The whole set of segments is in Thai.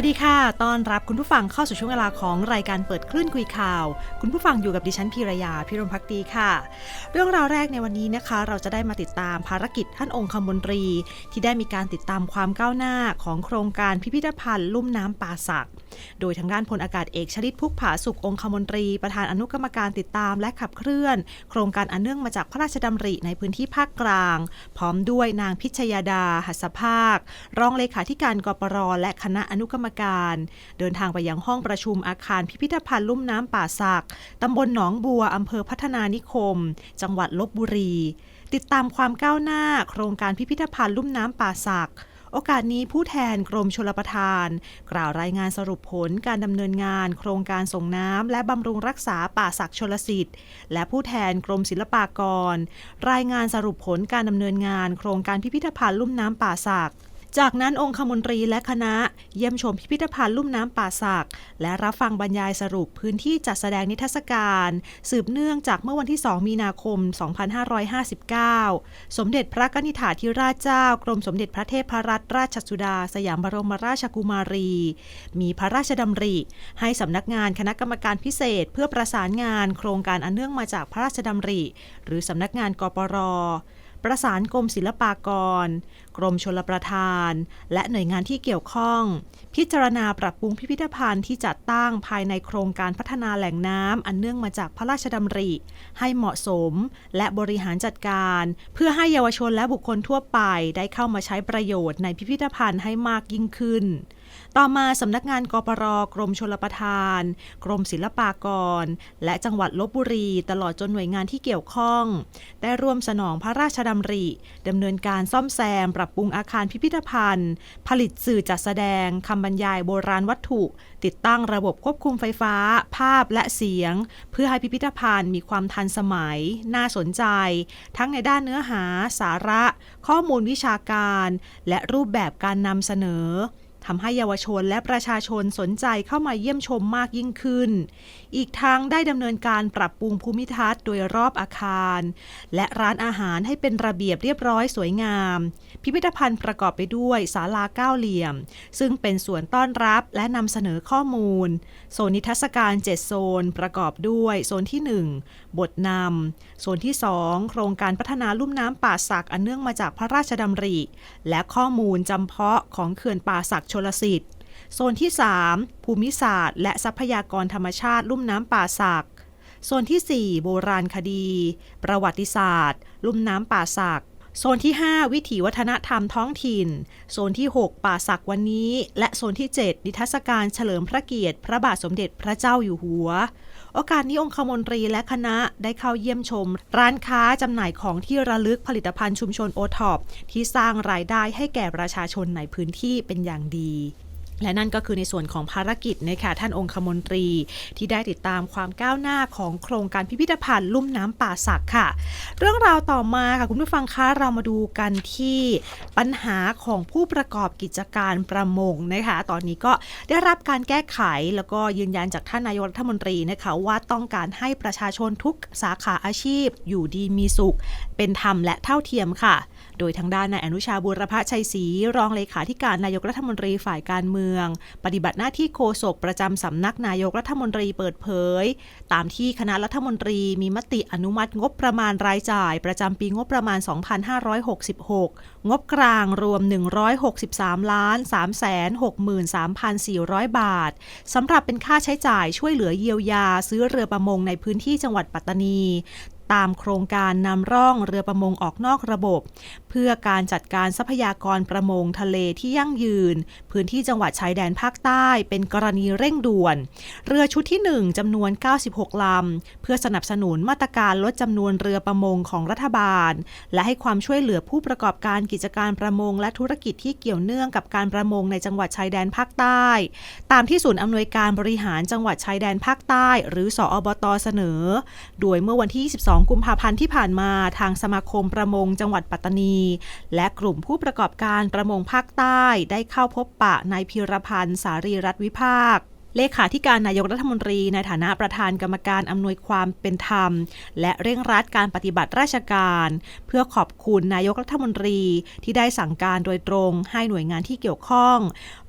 วัสดีค่ะ ต้อนรับคุณผู้ฟังเข้าสู่ช่วงเวลาของรายการเปิดคลื่นคุยข่าว คุณผู้ฟังอยู่กับดิฉันพีรยาพิรมพักดีค่ะ เรื่องราวแรกในวันนี้นะคะ เราจะได้มาติดตามภารกิจท่านองคมนตรี ที่ได้มีการติดตามความก้าวหน้าของโครงการพิพิธภัณฑ์ลุ่มน้ำป่าสัก โดยทางด้านพลอากาศเอกชลิตพุกผาสุของคมนตรี ประธานอนุกรรมการติดตามและขับเคลื่อน โครงการอันเนื่องมาจากพระราชดำริในพื้นที่ภาคกลาง พร้อมด้วยนางพิชยาดาหัสภาค รองเลขาธิการกปรและคณะอนุกรรมการ เดินทางไปยังห้องประชุมอาคารพิพิธภัณฑ์ลุ่มน้ำป่าสักตำบลหนองบัวอำเภอพัฒนานิคม จังหวัดลบบุรี ติดตามความก้าวหน้า โครงการพิพิธภัณฑ์ลุ่มน้ำป่าสักโอกาสนี้ผู้แทนกรมชลประทาน กล่าวรายงานสรุปผลการดำเนินงาน โครงการส่งน้ำและบำรุงรักษาป่าสักชลสิทธิ์ และผู้แทนกรมศิลปากร รายงานสรุปผลการดำเนินงาน โครงการพิพิธภัณฑ์ลุ่มน้ำป่าสัก์ จากนั้นองคมนตรีและคณะเยี่ยมชมพิพิธภัณฑ์ลุ่มน้ำป่าสัก และรับฟังบรรยายสรุปพื้นที่จัดแสดงนิทรรศการ สืบเนื่องจากเมื่อวันที่ 2 มีนาคม 2559 สมเด็จพระกนิษฐาธิราชเจ้ากรมสมเด็จพระเทพรัตนราชสุดา สยามบรมราชกุมารี มีพระราชดำริ ให้สำนักงานคณะกรรมการพิเศษ เพื่อประสานงานโครงการอันเนื่องมาจากพระราชดำริ หรือสำนักงานกปร ประสานกรมศิลปากร กรมชลประทาน และหน่วยงานที่เกี่ยวข้อง พิจารณาปรับปรุงพิพิธภัณฑ์ที่จัดตั้งภายในโครงการพัฒนาแหล่งน้ำอันเนื่องมาจากพระราชดำริ ให้เหมาะสม และบริหารจัดการ เพื่อให้เยาวชนและบุคคลทั่วไปได้เข้ามาใช้ประโยชน์ในพิพิธภัณฑ์ให้มากยิ่งขึ้น ต่อมาสำนักงานกปรกรมชลประทาน กรมศิลปากร และจังหวัดลบบุรีตลอดจนหน่วยงานที่เกี่ยวข้อง ได้ร่วมสนองพระราชดำริดำเนินการซ่อมแซม ปรับปรุงอาคารพิพิธภัณฑ์ ผลิตสื่อจัดแสดงคำบรรยายโบราณวัตถุ ติดตั้งระบบควบคุมไฟฟ้า ภาพและเสียง เพื่อให้พิพิธภัณฑ์มีความทันสมัย น่าสนใจ ทั้งในด้านเนื้อหา สาระ ข้อมูลวิชาการ และรูปแบบการนำเสนอ ทำให้เยาวชนและประชาชนสนใจเข้ามาเยี่ยมชมมากยิ่งขึ้น อีกทั้งได้ดำเนินการปรับปรุงภูมิทัศน์โดยรอบอาคาร และร้านอาหารให้เป็นระเบียบเรียบร้อยสวยงาม พิพิธภัณฑ์ประกอบไปด้วยศาลาเก้าเหลี่ยม ซึ่งเป็นส่วนต้อนรับและนำเสนอข้อมูล โซนนิทรรศการ 7 โซน ประกอบด้วย โซนที่ 1 บทนำโซนที่ 2 โครงการพัฒนาลุ่มน้ำป่าสักอันเนื่องมาจากพระราชดำริ และข้อมูลจำเพาะของเขื่อนป่าสักชลสิทธิ์ โซนที่ 3 ภูมิศาสตร์ และทรัพยากรธรรมชาติลุ่มน้ำป่าสัก โซนที่ 4 โบราณคดี ประวัติศาสตร์ ลุ่มน้ำป่าสัก โซนที่ 5 วิถีวัฒนธรรมท้องถิ่น โซนที่ 6 ป่าสักวันนี้ และโซนที่ 7 นิทรรศการเฉลิมพระเกียรติ พระบาทสมเด็จพระเจ้าอยู่หัว โอกาสนี้องคมนตรีและคณะได้เข้าเยี่ยมชม ร้านค้าจำหน่ายของที่ระลึกผลิตภัณฑ์ชุมชนโอท็อปที่สร้างรายได้ให้แก่ประชาชนในพื้นที่เป็นอย่างดี และนั่นก็คือในส่วนของภารกิจนะคะท่านองคมนตรี ที่ได้ติดตามความก้าวหน้าของโครงการพิพิธภัณฑ์ลุ่มน้ำป่าสักค่ะ เรื่องราวต่อมาค่ะคุณผู้ฟังคะเรามาดูกันที่ปัญหาของผู้ประกอบกิจการประมงนะคะ ตอนนี้ก็ได้รับการแก้ไขแล้วก็ยืนยันจากท่านนายกรัฐมนตรีนะคะว่าต้องการให้ประชาชนทุกสาขาอาชีพ อยู่ดีมีสุข เป็นธรรมและเท่าเทียมค่ะ โดยทางด้านนายอนุชาบุรพชัยศรีรองเลขาธิการนายกรัฐมนตรีฝ่ายการเมือง ปฏิบัติหน้าที่โฆษกประจำสำนักนายกรัฐมนตรีเปิดเผย ตามที่คณะรัฐมนตรีมีมติอนุมัติงบประมาณรายจ่าย ประจำปีงบประมาณ 2566 งบกลางรวม 163ล้าน363,400 บาทสำหรับเป็นค่าใช้จ่ายช่วยเหลือเยียวยา ซื้อเรือประมงในพื้นที่จังหวัดปัตตานี ตามโครงการนำร่องเรือประมงออกนอกระบบ เพื่อการจัดการทรัพยากรประมงทะเลที่ยั่งยืน พื้นที่จังหวัดชายแดนภาคใต้เป็นกรณีเร่งด่วน เรือชุดที่ 1จำนวน 96 ลำ เพื่อสนับสนุนมาตรการลดจำนวนเรือประมงของรัฐบาล และให้ความช่วยเหลือผู้ประกอบการกิจการประมง และธุรกิจที่เกี่ยวเนื่องกับการประมงในจังหวัดชายแดนภาคใต้ ตามที่ศูนย์อำนวยการบริหารจังหวัดชายแดนภาคใต้ หรือสอบตเสนอ โดยเมื่อวันที่22กุมภาพันธ์ที่ผ่านมาทางสมาคมประมงจังหวัดปัตตานี และกลุ่มผู้ประกอบการประมงภาคใต้ได้เข้าพบปะนายพิรพันธ์สารีรัตวิภาค เลขาธิการนายกรัฐมนตรี ในฐานะประธานกรรมการอำนวยความเป็นธรรม และเร่งรัดการปฏิบัติราชการ เพื่อขอบคุณนายกรัฐมนตรีที่ได้สั่งการโดยตรง ให้หน่วยงานที่เกี่ยวข้อง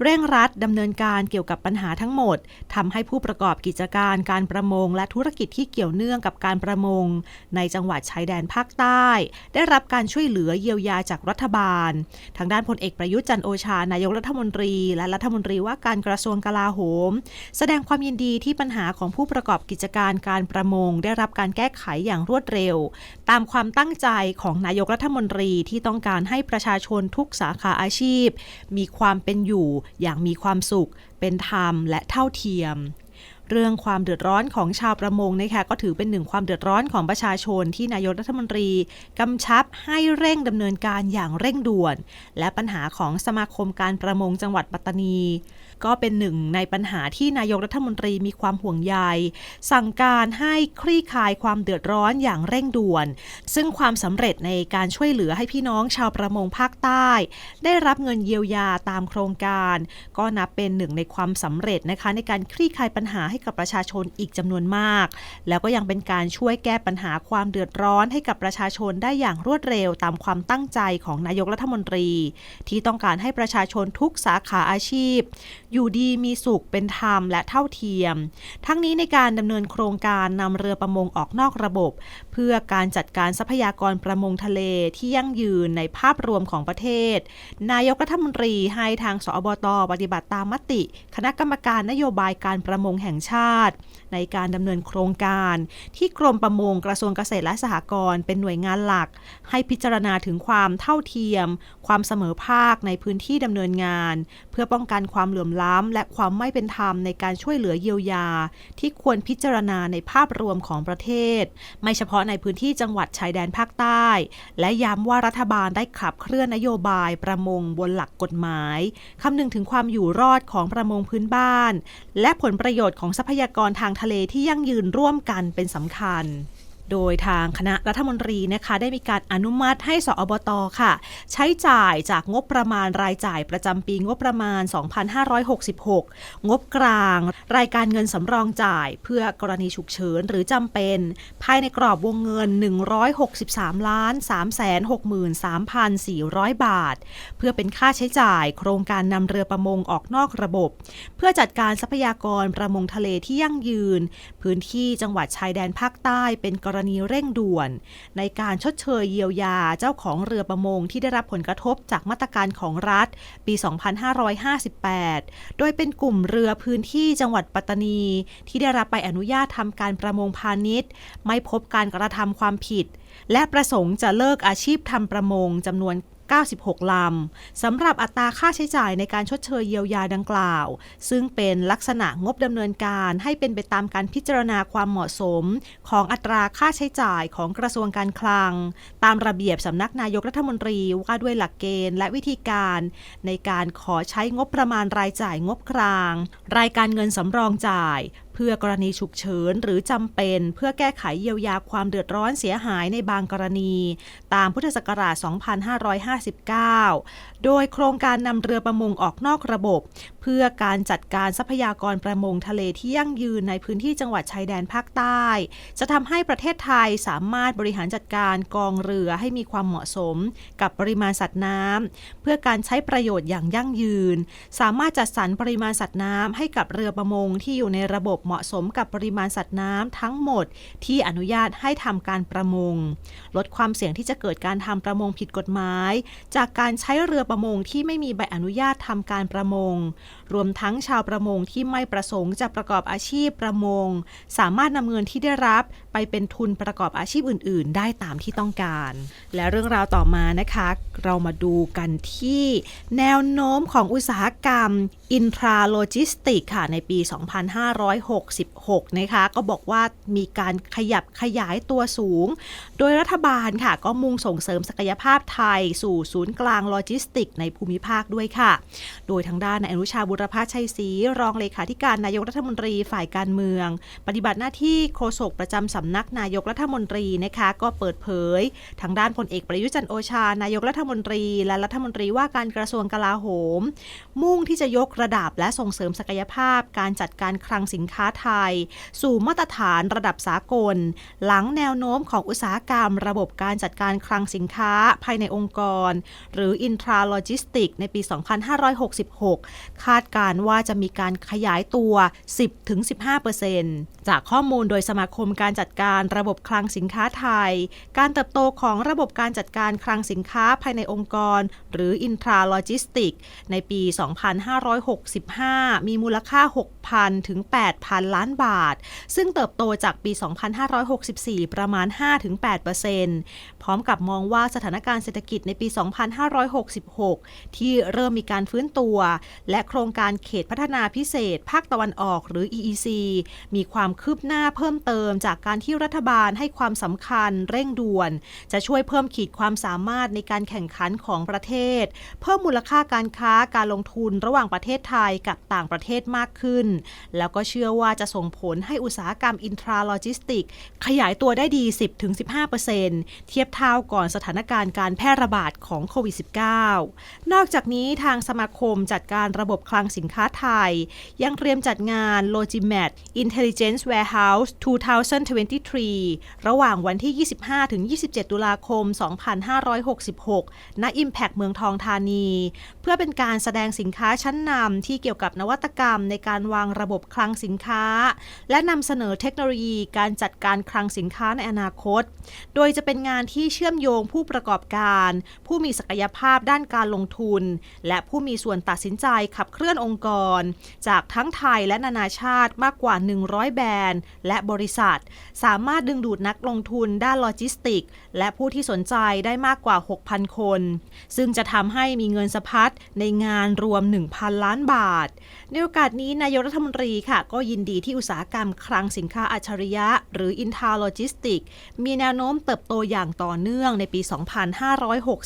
เร่งรัดดำเนินการเกี่ยวกับปัญหาทั้งหมดทำให้ผู้ประกอบกิจการการประมง และธุรกิจที่เกี่ยวเนื่องกับการประมง ในจังหวัดชายแดนภาคใต้ ได้รับการช่วยเหลือเยียวยาจากรัฐบาล ทางด้านพลเอกประยุทธ์จันโอชานายกรัฐมนตรี และรัฐมนตรีว่าการกระทรวงกลาโหมแสดงความยินดีที่ปัญหาของผู้ประกอบกิจการการประมง ได้รับการแก้ไขอย่างรวดเร็ว ตามความตั้งใจของนายกรัฐมนตรีที่ต้องการให้ประชาชนทุกสาขาอาชีพ มีความเป็นอยู่อย่างมีความสุข เป็นธรรมและเท่าเทียมเรื่องความเดือดร้อนของชาวประมงนะคะก็ถือเป็นหนึ่งความเดือดร้อนของประชาชนที่นายกรัฐมนตรีกำชับให้เร่งดำเนินการอย่างเร่งด่วน และปัญหาของสมาคมการประมงจังหวัดปัตตานี ก็เป็นหนึ่งในปัญหาที่นายกรัฐมนตรีมีความห่วงใย สั่งการให้คลี่คลายความเดือดร้อนอย่างเร่งด่วน ซึ่งความสำเร็จในการช่วยเหลือให้พี่น้องชาวประมงภาคใต้ ได้รับเงินเยียวยาตามโครงการ ก็นับเป็นหนึ่งในความสำเร็จนะคะ ในการคลี่คลายปัญหาให้กับประชาชนอีกจำนวนมาก แล้วก็ยังเป็นการช่วยแก้ปัญหาความเดือดร้อนให้กับประชาชนได้อย่างรวดเร็วตามความตั้งใจของนายกรัฐมนตรี ที่ต้องการให้ประชาชนทุกสาขาอาชีพอยู่ดีมีสุขเป็นธรรมและเท่าเทียม ทั้งนี้ในการดำเนินโครงการนำเรือประมงออกนอกระบบ เพื่อการจัดการทรัพยากรประมงทะเลที่ยั่งยืนในภาพรวมของประเทศ นายกรัฐมนตรีให้ทางสอบตปฏิบัติตามมติ คณะกรรมการนโยบายการประมงแห่งชาติ ในการดำเนินโครงการ ที่กรมประมงกระทรวงเกษตรและสหกรณ์เป็นหน่วยงานหลัก ให้พิจารณาถึงความเท่าเทียม ความเสมอภาคในพื้นที่ดำเนินงาน เพื่อป้องกันความเหลื่อมล้ำและความไม่เป็นธรรมในการช่วยเหลือเยียวยา ที่ควรพิจารณาในภาพรวมของประเทศ ไม่เฉพาะในพื้นที่จังหวัดชายแดนภาคใต้ และย้ำว่ารัฐบาลได้ขับเคลื่อนนโยบายประมงบนหลักกฎหมายคำนึงถึงความอยู่รอดของประมงพื้นบ้าน และผลประโยชน์ของทรัพยากรทางทะเลที่ยั่งยืนร่วมกันเป็นสำคัญ โดยทางคณะรัฐมนตรีนะคะได้มีการอนุมัติให้สอบตค่ะ ใช้จ่ายจากงบประมาณรายจ่ายประจำปีงบประมาณ 2566 งบกลาง รายการเงินสำรองจ่าย เพื่อกรณีฉุกเฉินหรือจำเป็น ภายในกรอบวงเงิน 163ล้าน363,400 บาท เพื่อเป็นค่าใช้จ่ายโครงการนำเรือประมงออกนอกระบบ เพื่อจัดการทรัพยากรประมงทะเลที่ยั่งยืน พื้นที่จังหวัดชายแดนภาคใต้เป็นกรณีเร่งด่วน ในการชดเชยเยียวยาเจ้าของเรือประมงที่ได้รับผลกระทบจากมาตรการของรัฐ ปี 2558 โดยเป็นกลุ่มเรือพื้นที่จังหวัดปัตตานี ที่ได้รับใบอนุญาตทำการประมงพาณิชย์ ไม่พบการกระทำความผิด และประสงค์จะเลิกอาชีพทำประมงจำนวน 96 ลำ สำหรับอัตราค่าใช้จ่ายในการชดเชยเยียวยาดังกล่าว ซึ่งเป็นลักษณะงบดำเนินการให้เป็นไปตามการพิจารณาความเหมาะสม ของอัตราค่าใช้จ่ายของกระทรวงการคลัง ตามระเบียบสำนักนายกรัฐมนตรีว่าด้วยหลักเกณฑ์และวิธีการ ในการขอใช้งบประมาณรายจ่ายงบกลาง รายการเงินสำรองจ่าย พื่อกรณีฉุกเฉินหรือจำเป็นเพื่อแก้ไขเยียวยาความเดือดร้อนเสียหายในบางกรณี ตามพุทธศักราช 2559โดยโครงการนำเรือประมงออกนอกระบบ เพื่อการจัดการทรัพยากรประมงทะเลที่ยั่งยืนในพื้นที่จังหวัดชายแดนภาคใต้ จะทำให้ประเทศไทยสามารถบริหารจัดการกองเรือให้มีความเหมาะสม กับปริมาณสัตว์น้ำเพื่อการใช้ประโยชน์อย่างยั่งยืน สามารถจัดสรรปริมาณสัตว์น้ำให้กับเรือประมงที่อยู่ในระบบเหมาะสมกับปริมาณสัตว์น้ำทั้งหมด ที่อนุญาตให้ทำการประมง ลดความเสี่ยงที่จะเกิดการทำประมงผิดกฎหมาย จากการใช้เรือประมงที่ไม่มีใบอนุญาตทำการประมง รวมทั้งชาวประมงที่ไม่ประสงค์จะประกอบอาชีพประมง สามารถนำเงินที่ได้รับไปเป็นทุนประกอบอาชีพอื่น ๆ ได้ตามที่ต้องการ และเรื่องราวต่อมานะคะ เรามาดูกันที่ แนวโน้มของอุตสาหกรรมอินทราโลจิสติกค่ะในปี 2566 นะคะ ก็บอกว่ามีการขยับขยายตัวสูง โดยรัฐบาลค่ะก็มุ่งส่งเสริมศักยภาพไทยสู่ศูนย์กลางโลจิสติติกในภูมิภาคด้วยค่ะ โดยทางด้านนายอนุชาบุรพชัยศรีรองเลขาธิการนายกรัฐมนตรีฝ่ายการเมือง ปฏิบัติหน้าที่โฆษกประจำสำนักนายกรัฐมนตรีนะคะก็เปิดเผย ทางด้านพลเอกประยุจันโอชา นายกรัฐมนตรี และรัฐมนตรีว่าการกระทรวงกลาโหม มุ่งที่จะยกระดับและส่งเสริมศักยภาพ การจัดการคลังสินค้าไทย สู่มาตรฐานระดับสากล หลังแนวโน้มของอุตสาหกรรม ระบบการจัดการคลังสินค้าภายในองค์กร หรือ intra logistic ในปี 2566 คาดการณ์ว่าจะมีการขยายตัว 10-15%จากข้อมูลโดยสมาคมการจัดการระบบคลังสินค้าไทย การเติบโตของระบบการจัดการคลังสินค้าภายในองค์กร หรือ intra logistic ในปี 2565 มีมูลค่า 6,000 ถึง 8,000 ล้านบาท ซึ่งเติบโตจากปี 2564 ประมาณ 5-8%พร้อมกับมองว่าสถานการณ์เศรษฐกิจในปี 2566ที่เริ่มมีการฟื้นตัว และโครงการเขตพัฒนาพิเศษ ภาคตะวันออกหรือ EEC มีความคืบหน้าเพิ่มเติมจากการที่รัฐบาลให้ความสำคัญเร่งด่วน จะช่วยเพิ่มขีดความสามารถในการแข่งขันของประเทศ เพิ่มมูลค่าการค้าการลงทุนระหว่างประเทศไทยกับต่างประเทศมากขึ้น แล้วก็เชื่อว่าจะส่งผลให้อุตสาหกรรมอินทราโลจิสติก ขยายตัวได้ดี 10-15%เทียบเท่าก่อนสถานการณ์การแพร่ระบาดของโควิด -19 นอกจากนี้ทางสมาคมจัดการระบบคลังสินค้าไทย ยังเตรียมจัดงาน Logimat Intelligence Warehouse 2023 ระหว่างวันที่ 25-27 ตุลาคม 2566 ณ Impact เมืองทองธานี เพื่อเป็นการแสดงสินค้าชั้นนำที่เกี่ยวกับนวัตกรรมในการวางระบบคลังสินค้า และนำเสนอเทคโนโลยีการจัดการคลังสินค้าในอนาคต โดยจะเป็นงานที่เชื่อมโยงผู้ประกอบการ ผู้มีศักยภาพด้านการลงทุน และผู้มีส่วนตัดสินใจขับเคลื่อนองค์กร จากทั้งไทยและนานาชาติมากกว่า 100 แบรนด์ และบริษัท สามารถดึงดูดนักลงทุนด้านโลจิสติกและผู้ที่สนใจได้มากกว่า 6,000 คน ซึ่งจะทำให้มีเงินสะพัดในงานรวม 1,000 ล้านบาท ในโอกาสนี้นายกรัฐมนตรีค่ะ ก็ยินดีที่อุตสาหกรรมคลังสินค้าอัจฉริยะ หรือ i n t a l o g i s t i c มีแนวโน้มเติบโตอย่างต่อเนื่องในปี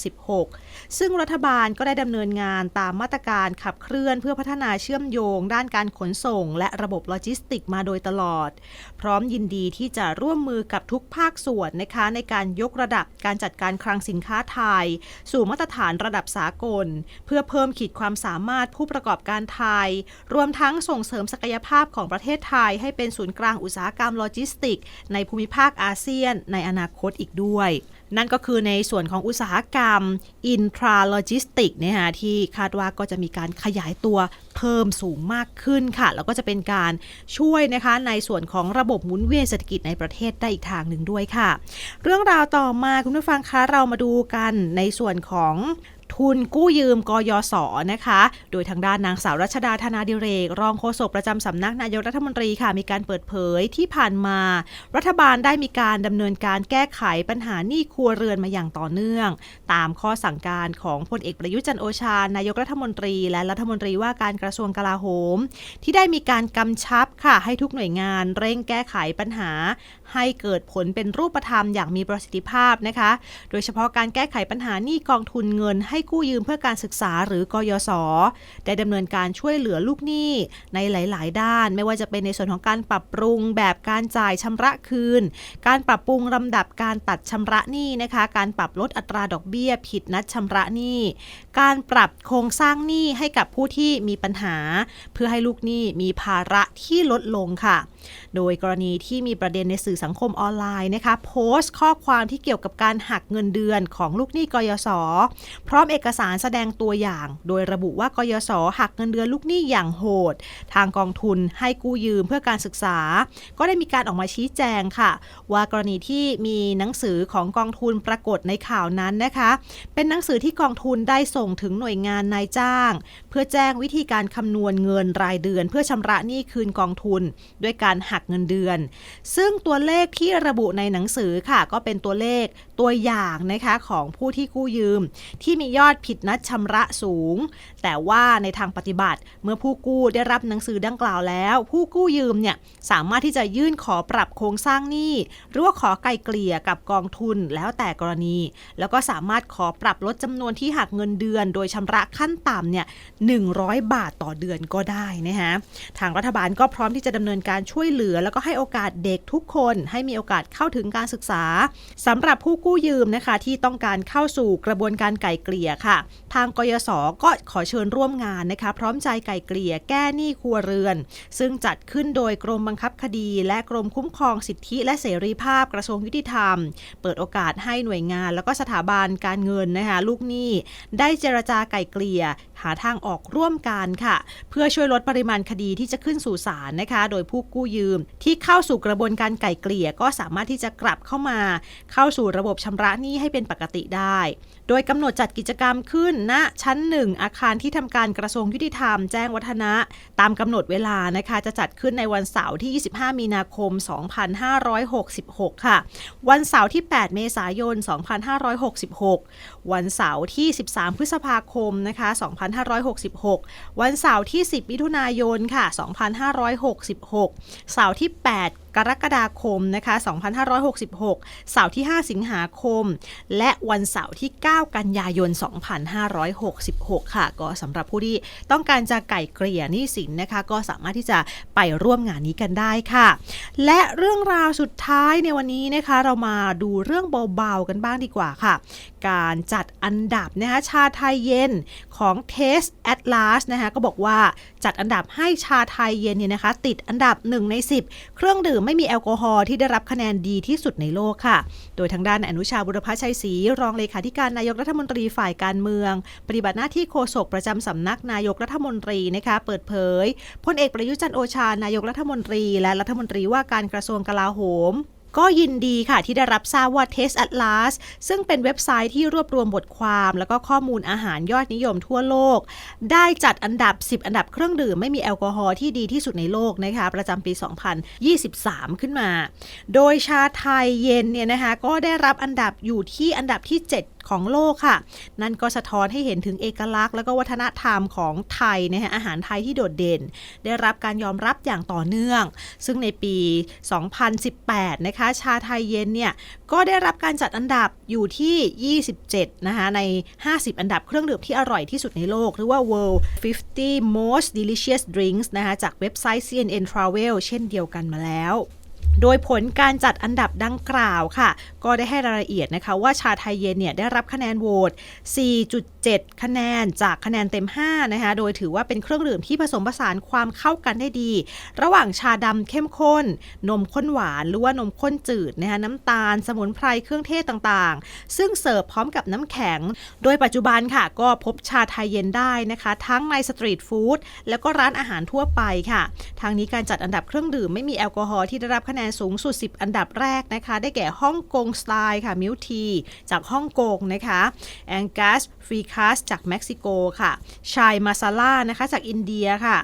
2566 ซึ่งรัฐบาลก็ได้ดำเนินงานตามมาตรการขับเคลื่อนเพื่อพัฒนาเชื่อมโยง ด้านการขนส่ง และระบบโลจิสติกมาโดยตลอด พร้อมยินดีที่จะร่วมมือกับทุกภาคส่วนนะคะในการยกระดับการจัดการคลังสินค้าไทย สู่มาตรฐานระดับสากล เพื่อเพิ่มขีดความสามารถผู้ประกอบการไทย รวมทั้งส่งเสริมศักยภาพของประเทศไทย ให้เป็นศูนย์กลางอุตสาหกรรมโลจิสติก ในภูมิภาคอาเซียน ในอนาคตอีกด้วย นั่นก็คือในส่วนของอุตสาหกรรมอินทราโลจิสติกเนะฮะที่คาดว่าก็จะมีการขยายตัวเพิ่มสูงมากขึ้นค่ะ แล้วก็จะเป็นการช่วยนะคะในส่วนของระบบหมุนเวียนเศรษฐกิจในประเทศได้อีกทางหนึ่งด้วยค่ะ เรื่องราวต่อมาคุณผู้ฟังคะเรามาดูกันในส่วนของ ทุนกู้ยืมกยศนะคะ โดยทางด้านนางสาวรัชดาธนาดิเรก รองโฆษกประจำสำนักนายกรัฐมนตรีค่ะ มีการเปิดเผยที่ผ่านมา รัฐบาลได้มีการดำเนินการแก้ไขปัญหาหนี้ครัวเรือนมาอย่างต่อเนื่อง ตามข้อสั่งการของพลเอกประยุจันโอชา นายกรัฐมนตรี และรัฐมนตรีว่าการกระทรวงกลาโหม ที่ได้มีการกำชับค่ะให้ทุกหน่วยงานเร่งแก้ไขปัญหาให้เกิดผลเป็นรูปธรรมอย่างมีประสิทธิภาพนะคะ โดยเฉพาะการแก้ไขปัญหาหนี้กองทุนเงิน ให้กู้ยืมเพื่อการศึกษาหรือกยศได้ดำเนินการช่วยเหลือลูกหนี้ในหลาย ๆ ด้าน ไม่ว่าจะเป็นในส่วนของการปรับปรุงแบบการจ่ายชำระคืน การปรับปรุงลำดับการตัดชำระหนี้นะคะ การปรับลดอัตราดอกเบี้ย ผิดนัดชำระหนี้ การปรับโครงสร้างหนี้ให้กับผู้ที่มีปัญหา เพื่อให้ลูกหนี้มีภาระที่ลดลงค่ะ โดยกรณีที่มีประเด็นในสื่อสังคมออนไลน์นะคะโพสต์ข้อความที่เกี่ยวกับการหักเงินเดือนของลูกหนี้กยศพร้อมเอกสารแสดงตัวอย่าง โดยระบุว่ากยศหักเงินเดือนลูกหนี้อย่างโหด ทางกองทุนให้กู้ยืมเพื่อการศึกษา ก็ได้มีการออกมาชี้แจงค่ะ ว่ากรณีที่มีหนังสือของกองทุนปรากฏในข่าวนั้นนะคะ เป็นหนังสือที่กองทุนได้ส่งถึงหน่วยงานนายจ้าง เพื่อแจ้งวิธีการคำนวณเงินรายเดือน เพื่อชำระหนี้คืนกองทุน ด้วยการหักเงินเดือน ซึ่งตัวเลขที่ระบุในหนังสือค่ะ ก็เป็นตัวเลขตัวอย่างนะคะของผู้ที่กู้ยืม ที่มียอดผิดนัดชำระสูง แต่ว่าในทางปฏิบัติเมื่อผู้กู้ได้รับหนังสือดังกล่าวแล้ว ผู้กู้ยืมเนี่ยสามารถที่จะยื่นขอปรับโครงสร้างหนี้หรือว่าขอไกลเกลี่ยกับกองทุนแล้วแต่กรณี แล้วก็สามารถขอปรับลดจำนวนที่หักเงินเดือน โดยชำระขั้นต่ำเนี่ย100 บาทต่อเดือนก็ได้นะคะทางรัฐบาลก็พร้อมที่จะดำเนินการช่วยเหลือ แล้วก็ให้โอกาสเด็กทุกคนให้มีโอกาสเข้าถึงการศึกษาสำหรับผู้กู้ยืมนะคะที่ต้องการเข้าสู่กระบวนการไกลเกลี่ยค่ะ ทางกยศก็ขอเชิญร่วมงานนะคะ พร้อมใจไกลเกลี่ยแก้หนี้ครัวเรือน ซึ่งจัดขึ้นโดยกรมบังคับคดี และกรมคุ้มครองสิทธิและเสรีภาพกระทรวงยุติธรรม เปิดโอกาสให้หน่วยงาน แล้วก็สถาบันการเงินนะคะลูกหนี้ได้เจรจาไกลเกลี่ยหาทางออกร่วมกันค่ะ เพื่อช่วยลดปริมาณคดีที่จะขึ้นสู่ศาลนะคะ โดยผู้กู้ยืมที่เข้าสู่กระบวนการไกลเกลี่ยก็สามารถที่จะกลับเข้ามาเข้าสู่ระบบชำระหนี้ให้เป็นปกติได้ โดยกำหนดจัดกิจกรรมขึ้นณชั้นหนึ่งอาคารที่ทำการกระทรวงยุติธรรมแจ้งวัฒนะ ตามกำหนดเวลานะคะจะจัดขึ้นในวันเสาร์ที่ 25 มีนาคม 2566 ค่ะ วันเสาร์ที่ 8 เมษายน 2566 วันเสาร์ที่ 13 พฤษภาคมนะคะ 2566 วันเสาร์ที่ 10 มิถุนายนค่ะ 2566 เสาร์ที่ 8กรกฎาคมนะคะ 2566 เสาร์ที่ 5 สิงหาคม และวันเสาร์ที่ 9 กันยายน 2566 ค่ะ ก็สำหรับผู้ที่ต้องการจะไก่เกลี่ยหนี้สินนะคะ ก็สามารถที่จะไปร่วมงานนี้กันได้ค่ะ และเรื่องราวสุดท้ายในวันนี้นะคะ เรามาดูเรื่องเบาๆกันบ้างดีกว่าค่ะ การจัดอันดับนะคะชาไทยเย็นของ Taste Atlas นะคะก็บอกว่าจัดอันดับให้ชาไทยเย็นเนี่ยนะคะ ติดอันดับ 1 ใน 10 เครื่องดื่มไม่มีแอลกอฮอล์ที่ได้รับคะแนนดีที่สุดในโลกค่ะ โดยทางด้านอนุชาบุรพชัยศรีรองเลขาธิการนายกรัฐมนตรีฝ่ายการเมือง ปฏิบัติหน้าที่โฆษกประจำสำนักนายกรัฐมนตรีนะคะเปิดเผยพลเอกประยุจันโอชานายกรัฐมนตรี และรัฐมนตรีว่าการกระทรวงกลาโหม ก็ยินดีค่ะที่ได้รับทราบว่า Taste Atlas ซึ่งเป็นเว็บไซต์ที่รวบรวมบทความ แล้วก็ข้อมูลอาหารยอดนิยมทั่วโลก ได้จัดอันดับ 10 อันดับเครื่องดื่มไม่มีแอลกอฮอล์ที่ดีที่สุดในโลกนะคะประจำปี 2023 ขึ้นมา โดยชาไทยเย็นเนี่ยนะคะก็ได้รับอันดับอยู่ที่อันดับที่ 7 ของโลกค่ะ นั่นก็สะท้อนให้เห็นถึงเอกลักษณ์ แล้วก็วัฒนธรรมของไทยนะคะอาหารไทยที่โดดเด่น ได้รับการยอมรับอย่างต่อเนื่อง ซึ่งในปี 2018 นะคะ ชาไทยเย็นเนี่ยก็ได้รับการจัดอันดับอยู่ที่ 27 นะคะใน 50 อันดับเครื่องดื่มที่อร่อยที่สุดในโลก หรือว่า World 50 Most Delicious Drinks นะคะจากเว็บไซต์ CNN Travel เช่นเดียวกันมาแล้ว โดยผลการจัดอันดับดังกล่าวค่ะ ก็ได้ให้รายละเอียดนะคะว่าชาไทยเย็นเนี่ยได้รับคะแนนโหวต 7 คะแนนจากคะแนนเต็ม 5 นะคะ โดยถือว่าเป็นเครื่องดื่มที่ผสมผสานความเข้ากันได้ดี ระหว่างชาดำเข้มข้น นมข้นหวาน หรือว่านมข้นจืดนะคะน้ำตาล สมุนไพร เครื่องเทศต่างๆ ซึ่งเสิร์ฟพร้อมกับน้ำแข็ง โดยปัจจุบันค่ะ ก็พบชาไทยเย็นได้นะคะ ทั้งในสตรีทฟู้ดแล้วก็ร้านอาหารทั่วไปค่ะ ทางนี้การจัดอันดับเครื่องดื่มไม่มีแอลกอฮอล์ที่ได้รับคะแนนสูงสุด 10 อันดับแรกนะคะ ได้แก่ฮ่องกงสไตล์ค่ะมิลทีจากฮ่องกงนะคะแองกัสฟรีคัสจากเม็กซิโกค่ะ ชายมาซาล่านะคะจากอินเดียค่ะ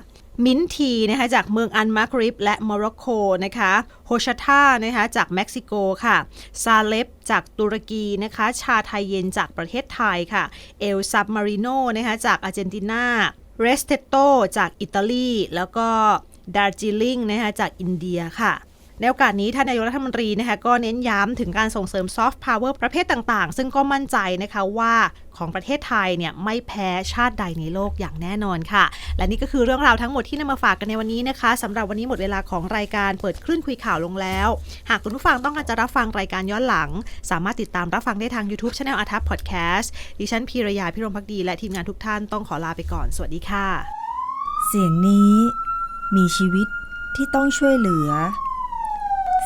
มินทีนะคะจากเมืองอันมากริบและโมร็อกโกนะคะโฮชาตานะคะจากเม็กซิโกค่ะ ซาเลปจากตุรกีนะคะชาไทยเย็นจากประเทศไทยค่ะ เอลซับมาริโนนะคะจากอาร์เจนตินาเรสเตโตจากอิตาลี แล้วก็ดาร์จิลิงนะคะจากอินเดียค่ะ ในโอกาสนี้ท่านนายกรัฐมนตรีนะคะก็เน้นย้ำถึงการส่งเสริมซอฟต์พาวเวอร์ประเภทต่างๆ ซึ่งก็มั่นใจนะคะว่าของประเทศไทยเนี่ยไม่แพ้ชาติใดในโลกอย่างแน่นอนค่ะ และนี่ก็คือเรื่องราวทั้งหมดที่นำมาฝากกันในวันนี้นะคะสำหรับวันนี้หมดเวลาของรายการเปิดคลื่นคุยข่าวลงแล้ว หากคุณผู้ฟังต้องการจะรับฟังรายการย้อนหลัง สามารถติดตามรับฟังได้ทาง YouTube Channel อาทัพพอดแคสต์ดิฉันพีรยาพิรมพักดี และทีมงานทุกท่านต้องขอลาไปก่อนสวัสดีค่ะ เสียงนี้มีชีวิตที่ต้องช่วยเหลือ